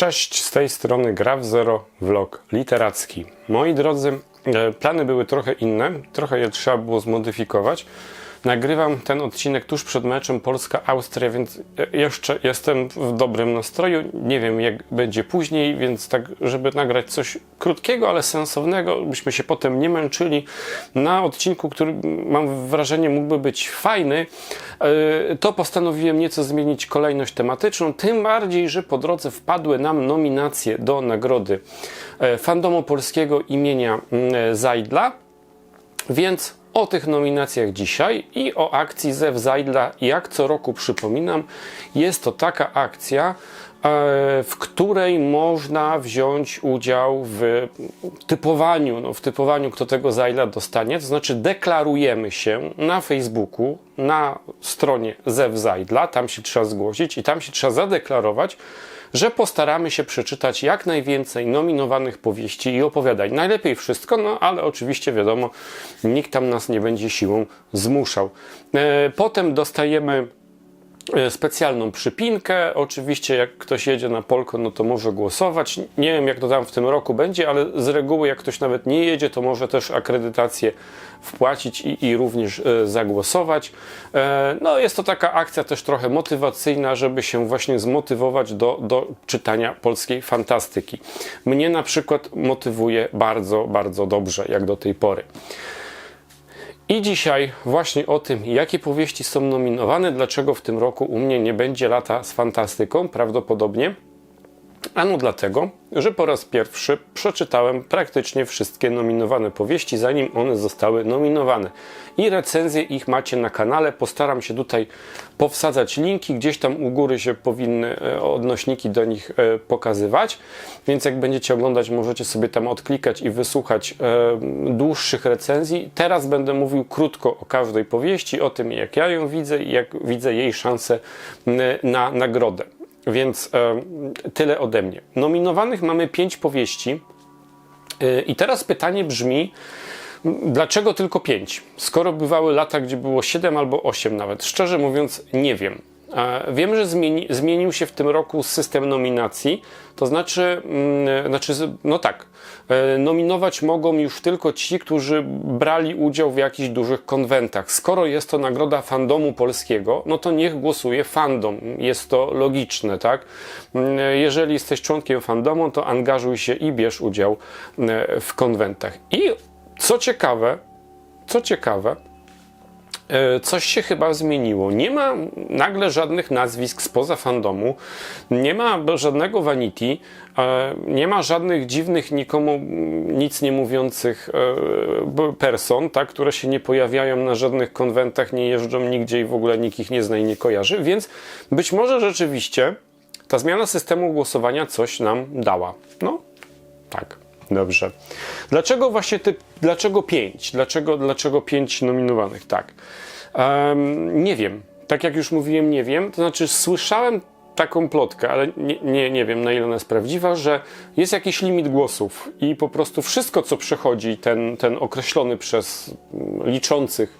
Cześć, z tej strony Gra w Zero Vlog literacki. Moi drodzy, e, plany były trochę inne, trochę je trzeba było zmodyfikować. Nagrywam ten odcinek tuż przed meczem Polska-Austria, więc e, jeszcze jestem w dobrym nastroju. Nie wiem, jak będzie później, więc tak, żeby nagrać coś krótkiego, ale sensownego, byśmy się potem nie męczyli na odcinku, który mam wrażenie mógłby być fajny, e, to postanowiłem nieco zmienić kolejność tematyczną, tym bardziej, że po drodze wpadły nam nominacje do nagrody e, fandomu polskiego imienia mm, Zajdla, więc o tych nominacjach dzisiaj i o akcji Zew Zajdla, jak co roku przypominam, jest to taka akcja, e, w której można wziąć udział w typowaniu, no, w typowaniu, kto tego Zajdla dostanie, to znaczy deklarujemy się na Facebooku, na stronie Zew Zajdla, tam się trzeba zgłosić i tam się trzeba zadeklarować, że postaramy się przeczytać jak najwięcej nominowanych powieści i opowiadań. Najlepiej wszystko, no ale oczywiście wiadomo, nikt tam nas nie będzie siłą zmuszał. E, Potem dostajemy specjalną przypinkę. Oczywiście, jak ktoś jedzie na Polko, no to może głosować. Nie wiem, jak to tam w tym roku będzie, ale z reguły, jak ktoś nawet nie jedzie, to może też akredytację wpłacić i, i również e, zagłosować. E, no, jest to taka akcja też trochę motywacyjna, żeby się właśnie zmotywować do, do czytania polskiej fantastyki. Mnie na przykład motywuje bardzo, bardzo dobrze, jak do tej pory. I dzisiaj właśnie o tym, jakie powieści są nominowane, dlaczego w tym roku u mnie nie będzie lata z fantastyką, prawdopodobnie. Ano dlatego, że po raz pierwszy przeczytałem praktycznie wszystkie nominowane powieści, zanim one zostały nominowane. I recenzje ich macie na kanale. Postaram się tutaj powsadzać linki, gdzieś tam u góry się powinny e, odnośniki do nich e, pokazywać. Więc jak będziecie oglądać, możecie sobie tam odklikać i wysłuchać e, dłuższych recenzji. Teraz będę mówił krótko o każdej powieści, o tym jak ja ją widzę i jak widzę jej szansę m, na nagrodę. Więc e, tyle ode mnie. Nominowanych mamy pięć powieści. E, I teraz pytanie brzmi, dlaczego tylko pięć? Skoro bywały lata, gdzie było siedem albo osiem nawet. Szczerze mówiąc, nie wiem. Wiem, że zmieni, zmienił się w tym roku system nominacji, to znaczy, mm, znaczy, no tak, e, nominować mogą już tylko ci, którzy brali udział w jakichś dużych konwentach. Skoro jest to nagroda fandomu polskiego, no to niech głosuje fandom. Jest to logiczne, tak? Mm, Jeżeli jesteś członkiem fandomu, to angażuj się i bierz udział e, w konwentach. I co ciekawe, co ciekawe, coś się chyba zmieniło. Nie ma nagle żadnych nazwisk spoza fandomu, nie ma żadnego vanity, e, nie ma żadnych dziwnych, nikomu nic nie mówiących e, person, tak, które się nie pojawiają na żadnych konwentach, nie jeżdżą nigdzie i w ogóle nikt ich nie zna i nie kojarzy, więc być może rzeczywiście ta zmiana systemu głosowania coś nam dała. No, tak. Dobrze. Dlaczego właśnie ty, dlaczego pięć? Dlaczego, dlaczego pięć nominowanych? Tak. Em, nie wiem. Tak jak już mówiłem, nie wiem. To znaczy, słyszałem taką plotkę, ale nie, nie, nie wiem na ile ona jest prawdziwa, że jest jakiś limit głosów i po prostu wszystko, co przechodzi ten, ten określony przez mm, liczących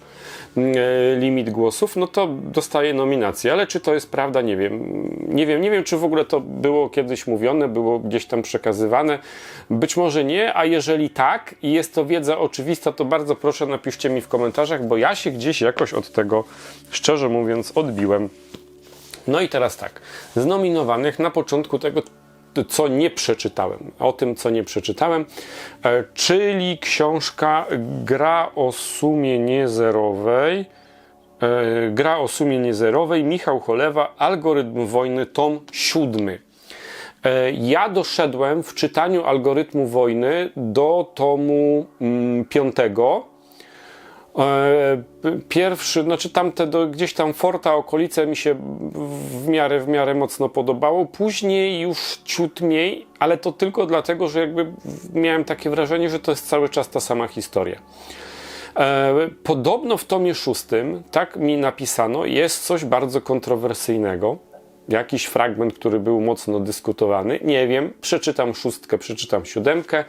limit głosów, no to dostaje nominację. Ale czy to jest prawda, nie wiem. Nie wiem, nie wiem, czy w ogóle to było kiedyś mówione, było gdzieś tam przekazywane. Być może nie, a jeżeli tak i jest to wiedza oczywista, to bardzo proszę napiszcie mi w komentarzach, bo ja się gdzieś jakoś od tego, szczerze mówiąc, odbiłem. No i teraz tak, z nominowanych na początku tego, co nie przeczytałem, o tym, co nie przeczytałem, e, czyli książka Gra o sumie niezerowej, e, Gra o sumie niezerowej, Michał Cholewa, Algorytm wojny, tom siódmy. E, Ja doszedłem w czytaniu algorytmu wojny do tomu mm, piątego. E, p- Pierwszy, znaczy tamte do, gdzieś tam Forta, okolice mi się w miarę, w miarę mocno podobało. Później już ciut mniej, ale to tylko dlatego, że jakby miałem takie wrażenie, że to jest cały czas ta sama historia. E, Podobno w tomie szóstym, tak mi napisano, jest coś bardzo kontrowersyjnego. Jakiś fragment, który był mocno dyskutowany. Nie wiem, przeczytam szóstkę, przeczytam siódemkę.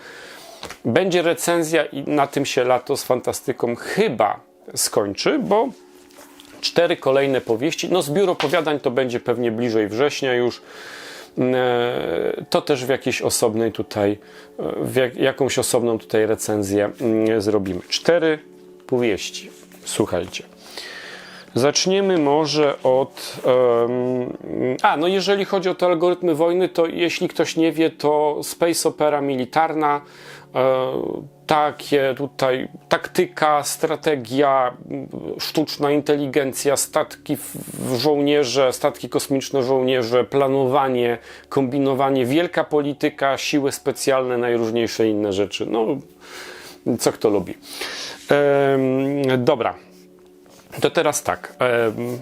Będzie recenzja i na tym się lato z fantastyką chyba skończy, bo cztery kolejne powieści. No, zbiór opowiadań to będzie pewnie bliżej września już. e, to też w jakiejś osobnej tutaj, e, w jak, jakąś osobną tutaj recenzję mm, zrobimy. Cztery powieści. Słuchajcie. Zaczniemy może od. em, a, no jeżeli chodzi o te algorytmy wojny, to jeśli ktoś nie wie, to space opera militarna, takie tutaj taktyka, strategia, sztuczna inteligencja, statki żołnierze, statki kosmiczne żołnierze, planowanie, kombinowanie, wielka polityka, siły specjalne, najróżniejsze inne rzeczy. No, co kto lubi. Em, dobra. To teraz tak. em,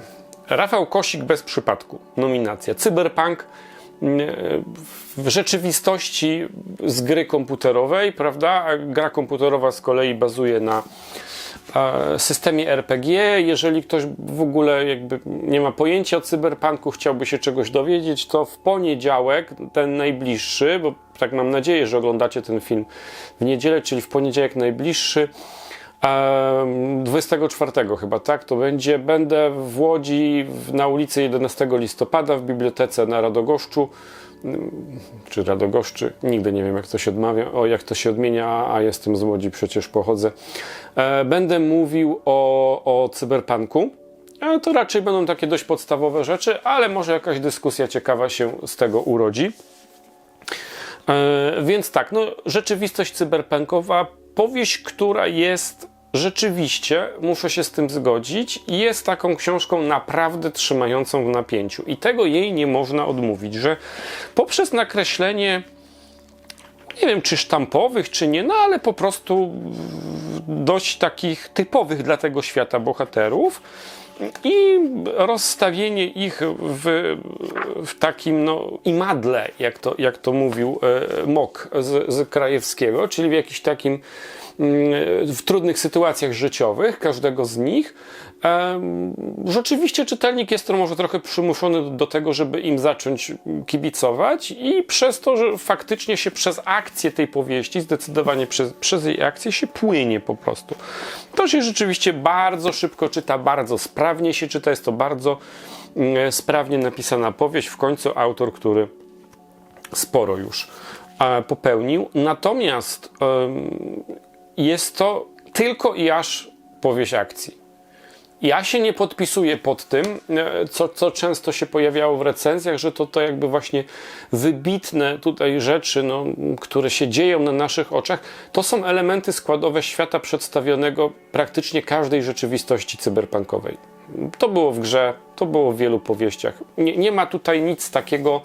Rafał Kosik bez przypadku. Nominacja. Cyberpunk w rzeczywistości z gry komputerowej, prawda? Gra komputerowa z kolei bazuje na e, systemie RPG. Jeżeli ktoś w ogóle jakby nie ma pojęcia o cyberpunku, chciałby się czegoś dowiedzieć, to w poniedziałek, ten najbliższy, bo tak mam nadzieję, że oglądacie ten film w niedzielę, czyli w poniedziałek najbliższy, 24 chyba, tak? To będzie. Będę w Łodzi na ulicy 11 listopada w bibliotece na Radogoszczu. Czy Radogoszczy? Nigdy nie wiem, jak to się odmawia, o, jak to się odmienia, a jestem z Łodzi, przecież pochodzę. E, Będę mówił o, o cyberpunku. To raczej będą takie dość podstawowe rzeczy, ale może jakaś dyskusja ciekawa się z tego urodzi. E, więc tak, no, rzeczywistość cyberpunkowa, powieść, która jest rzeczywiście, muszę się z tym zgodzić, jest taką książką naprawdę trzymającą w napięciu. I tego jej nie można odmówić, że poprzez nakreślenie, nie wiem czy sztampowych, czy nie, no ale po prostu dość takich typowych dla tego świata bohaterów i rozstawienie ich w, w takim no, imadle, jak to, jak to mówił e, Mok z, z Krajewskiego, czyli w jakimś takim mm, w trudnych sytuacjach życiowych każdego z nich. Rzeczywiście czytelnik jest może trochę przymuszony do- tego, żeby im zacząć kibicować i przez to, że faktycznie się przez akcję tej powieści, zdecydowanie przez, przez jej akcję się płynie po prostu. To się rzeczywiście bardzo szybko czyta, bardzo sprawnie się czyta, jest to bardzo mm, sprawnie napisana powieść. W końcu autor, który sporo już e, popełnił. Natomiast jest to tylko i aż powieść akcji. Ja się nie podpisuję pod tym, e, co, co często się pojawiało w recenzjach, że to, to jakby właśnie wybitne tutaj rzeczy, no, które się dzieją na naszych oczach, to są elementy składowe świata przedstawionego praktycznie każdej rzeczywistości cyberpunkowej. To było w grze, to było w wielu powieściach. Nie, nie ma tutaj nic takiego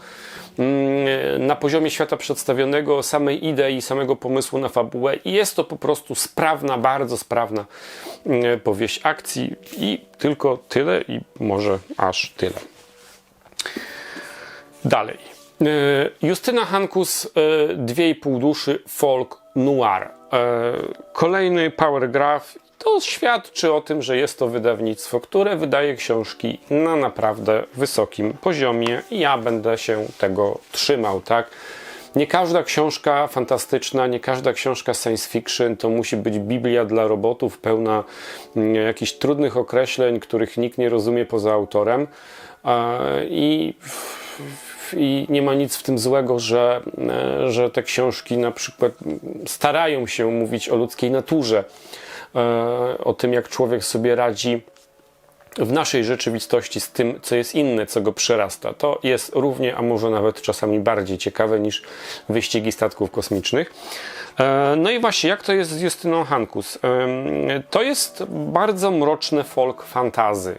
na poziomie świata przedstawionego, samej idei, samego pomysłu na fabułę i jest to po prostu sprawna, bardzo sprawna mm, powieść akcji i tylko tyle i może aż tyle. Dalej. E, Justyna Hankus, e, Dwie i pół duszy, folk noir. E, Kolejny power graph. To świadczy o tym, że jest to wydawnictwo, które wydaje książki na naprawdę wysokim poziomie i ja będę się tego trzymał, tak? Nie każda książka fantastyczna, nie każda książka science fiction to musi być Biblia dla robotów, pełna mm, jakichś trudnych określeń, których nikt nie rozumie poza autorem. I i nie ma nic w tym złego, że, e, że te książki na przykład starają się mówić o ludzkiej naturze, o tym, jak człowiek sobie radzi w naszej rzeczywistości z tym, co jest inne, co go przerasta. To jest równie, a może nawet czasami bardziej ciekawe niż wyścigi statków kosmicznych. E, No i właśnie, jak to jest z Justyną Hankus? Em, To jest bardzo mroczne folk fantazy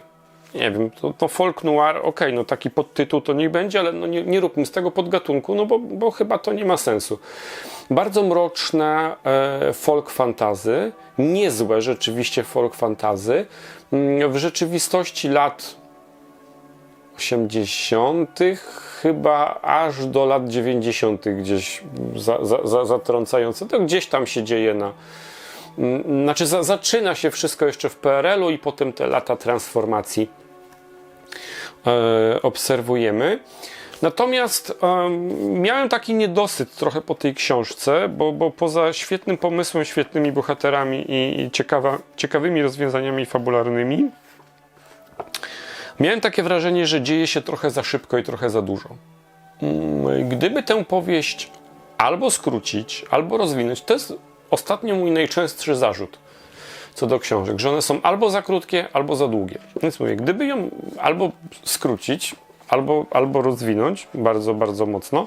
nie wiem, to, to folk noir, okej, no taki podtytuł to niech będzie, ale no nie, nie róbmy z tego podgatunku, no bo, bo chyba to nie ma sensu. Bardzo mroczne e, folk fantazy, niezłe rzeczywiście folk fantazy, mm, w rzeczywistości lat 80., chyba aż do lat 90., gdzieś za, za, za, zatrącające. To gdzieś tam się dzieje na. mm, Znaczy, za, zaczyna się wszystko jeszcze w PRL-u i potem te lata transformacji obserwujemy. Natomiast em, miałem taki niedosyt trochę po tej książce, bo, bo poza świetnym pomysłem, świetnymi bohaterami i, i ciekawa, ciekawymi rozwiązaniami fabularnymi, miałem takie wrażenie, że dzieje się trochę za szybko i trochę za dużo. mm, gdyby tę powieść albo skrócić, albo rozwinąć, to jest ostatnio mój najczęstszy zarzut co do książek, że one są albo za krótkie, albo za długie. Więc mówię, gdyby ją albo skrócić, albo, albo rozwinąć bardzo, bardzo mocno,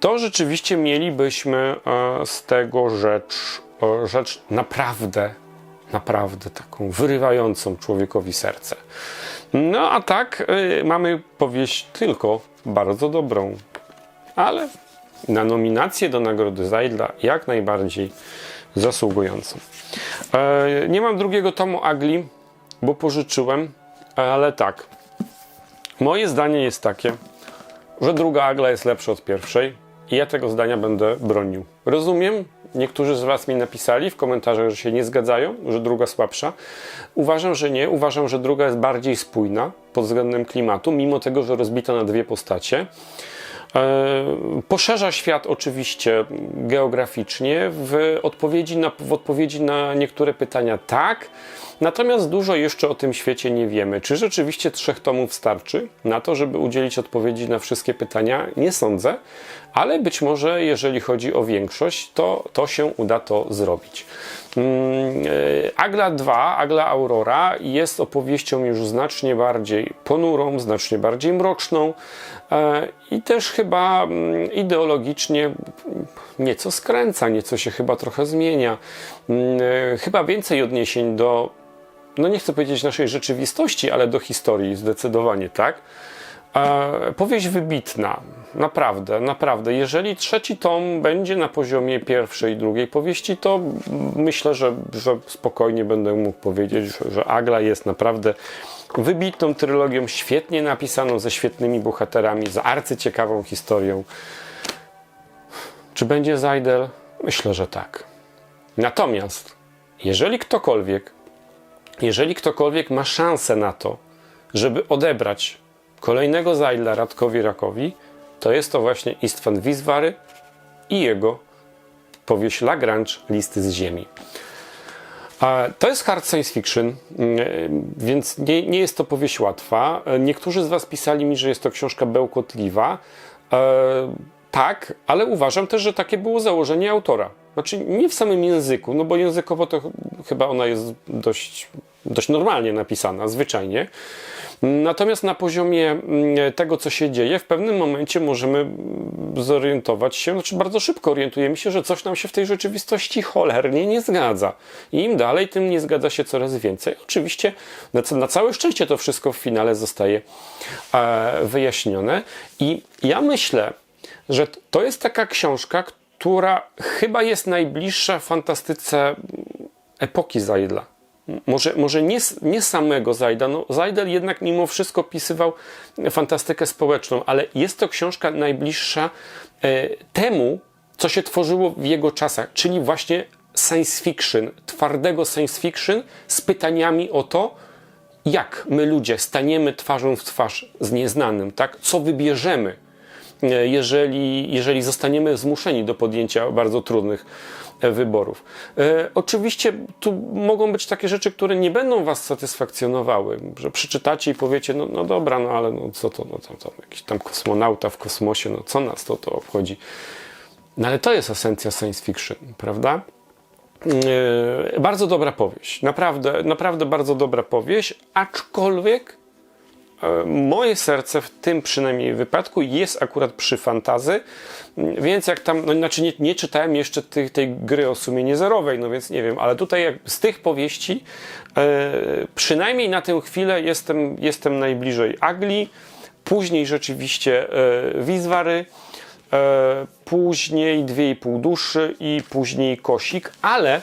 to rzeczywiście mielibyśmy e, z tego rzecz, e, rzecz naprawdę, naprawdę taką wyrywającą człowiekowi serce. No a tak e, mamy powieść tylko bardzo dobrą, ale na nominację do Nagrody Zajdla jak najbardziej zasługującą. E, nie mam drugiego tomu Agli, bo pożyczyłem, ale tak. Moje zdanie jest takie, że druga Agla jest lepsza od pierwszej i ja tego zdania będę bronił. Rozumiem, niektórzy z Was mi napisali w komentarzach, że się nie zgadzają, że druga słabsza. Uważam, że nie. Uważam, że druga jest bardziej spójna pod względem klimatu, mimo tego, że rozbita na dwie postacie. E, Poszerza świat oczywiście geograficznie. W odpowiedzi, na, w odpowiedzi na niektóre pytania tak, natomiast dużo jeszcze o tym świecie nie wiemy. Czy rzeczywiście trzech tomów starczy na to, żeby udzielić odpowiedzi na wszystkie pytania? Nie sądzę, ale być może jeżeli chodzi o większość, to, to się uda to zrobić. Mm, e, Agla 2, Agla Aurora jest opowieścią już znacznie bardziej ponurą, znacznie bardziej mroczną e, i też chyba mm, ideologicznie nieco skręca, nieco się chyba trochę zmienia. Mm, e, Chyba więcej odniesień do, no nie chcę powiedzieć naszej rzeczywistości, ale do historii zdecydowanie, tak? E, powieść wybitna, naprawdę, naprawdę. Jeżeli trzeci tom będzie na poziomie pierwszej i drugiej powieści, to myślę, że, że spokojnie będę mógł powiedzieć, że, Agla jest naprawdę wybitną trylogią, świetnie napisaną, ze świetnymi bohaterami, z arcyciekawą historią. Czy będzie Zajdel? Myślę, że tak. Natomiast, jeżeli ktokolwiek, jeżeli ktokolwiek ma szansę na to, żeby odebrać kolejnego Zajdla Radkowi Rakowi, to jest to właśnie Istvan Wiswary i jego powieść Lagrange Listy z Ziemi. To jest hard science fiction, mm, więc nie, nie jest to powieść łatwa. Niektórzy z Was pisali mi, że jest to książka bełkotliwa. E, tak, ale uważam też, że takie było założenie autora. Znaczy nie w samym języku, no bo językowo to ch- chyba ona jest dość, dość normalnie napisana, zwyczajnie. Natomiast na poziomie mm, tego, co się dzieje, w pewnym momencie możemy mm, zorientować się, znaczy bardzo szybko orientujemy się, że coś nam się w tej rzeczywistości cholernie nie zgadza. I im dalej, tym nie zgadza się coraz więcej. Oczywiście na, ca- na całe szczęście to wszystko w finale zostaje e, wyjaśnione. I ja myślę, że to jest taka książka, która chyba jest najbliższa fantastyce epoki Zajdla. Może, może nie, nie samego Zajda. No, Zajdel jednak mimo wszystko pisywał fantastykę społeczną, ale jest to książka najbliższa e, temu, co się tworzyło w jego czasach, czyli właśnie science fiction, twardego science fiction z pytaniami o to, jak my ludzie staniemy twarzą w twarz z nieznanym, tak? Co wybierzemy, e, jeżeli, jeżeli zostaniemy zmuszeni do podjęcia bardzo trudnych wyborów. E, oczywiście tu mogą być takie rzeczy, które nie będą Was satysfakcjonowały, że przeczytacie i powiecie, no, no dobra, no ale no co to, no to, to jakiś tam kosmonauta w kosmosie, no co nas to, to obchodzi. No ale to jest esencja science fiction, prawda? Yy, bardzo dobra powieść. Naprawdę, naprawdę bardzo dobra powieść, aczkolwiek e, moje serce w tym przynajmniej wypadku jest akurat przy fantazy, więc jak tam, no znaczy nie, nie czytałem jeszcze tej, tej gry o sumienie zerowej, no więc nie wiem, ale tutaj jak z tych powieści e, przynajmniej na tę chwilę jestem, jestem najbliżej Agli, później rzeczywiście e, Wizwary, e, później dwie i pół duszy i później kosik, ale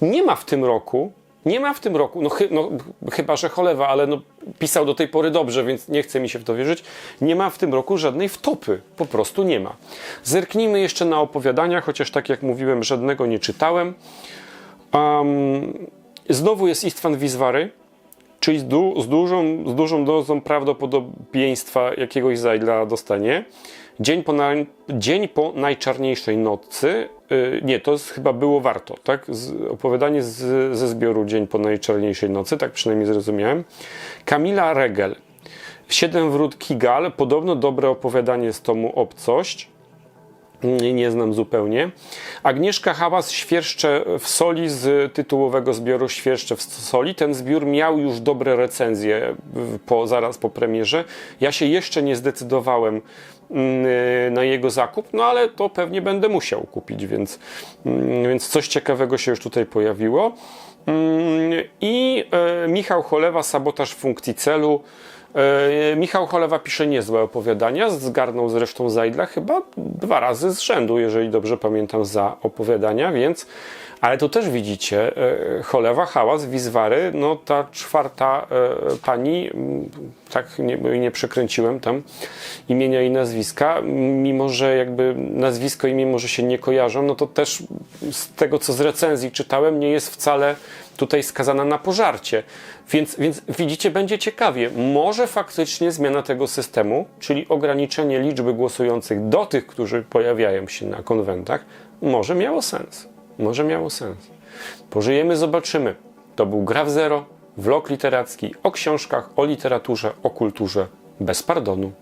nie ma w tym roku, nie ma w tym roku, no, chy, no chyba, że cholewa, ale no, pisał do tej pory dobrze, więc nie chce mi się w to wierzyć, nie ma w tym roku żadnej wtopy, po prostu nie ma. Zerknijmy jeszcze na opowiadania, chociaż tak jak mówiłem, żadnego nie czytałem. Um, znowu jest Istvan Wiswary, czyli z, du- z, dużą, z dużą dozą prawdopodobieństwa jakiegoś Zajdla dostanie. Dzień po, naj- dzień po najczarniejszej nocy. Yy, nie, to z, chyba było warto, tak? Z, opowiadanie z, ze zbioru Dzień po najczarniejszej nocy, tak przynajmniej zrozumiałem. Kamila Regel. Siedem wrót Kigal, podobno dobre opowiadanie z tomu Obcość. Nie, znam zupełnie. Agnieszka Hałas Świerszcze w soli z tytułowego zbioru Świerszcze w soli. Ten zbiór miał już dobre recenzje po, zaraz po premierze. Ja się jeszcze nie zdecydowałem mm, na jego zakup, no ale to pewnie będę musiał kupić, więc, mm, więc coś ciekawego się już tutaj pojawiło. Mm, I e, Michał Cholewa, Sabotaż funkcji celu. E, Michał Cholewa pisze niezłe opowiadania, zgarnął zresztą Zajdla chyba dwa razy z rzędu, jeżeli dobrze pamiętam, za opowiadania, więc ale tu też widzicie, e, Cholewa, Hałas, Wizwary, no ta czwarta e, pani, tak nie, nie przekręciłem tam imienia i nazwiska, mimo że jakby nazwisko i mimo że się nie kojarzą, no to też z tego co z recenzji czytałem, nie jest wcale tutaj skazana na pożarcie. Więc, więc widzicie, będzie ciekawie. Może faktycznie zmiana tego systemu, czyli ograniczenie liczby głosujących do tych, którzy pojawiają się na konwentach, może miało sens. Może miało sens. Pożyjemy, zobaczymy. To był Gra w Zero, vlog literacki o książkach, o literaturze, o kulturze bez pardonu.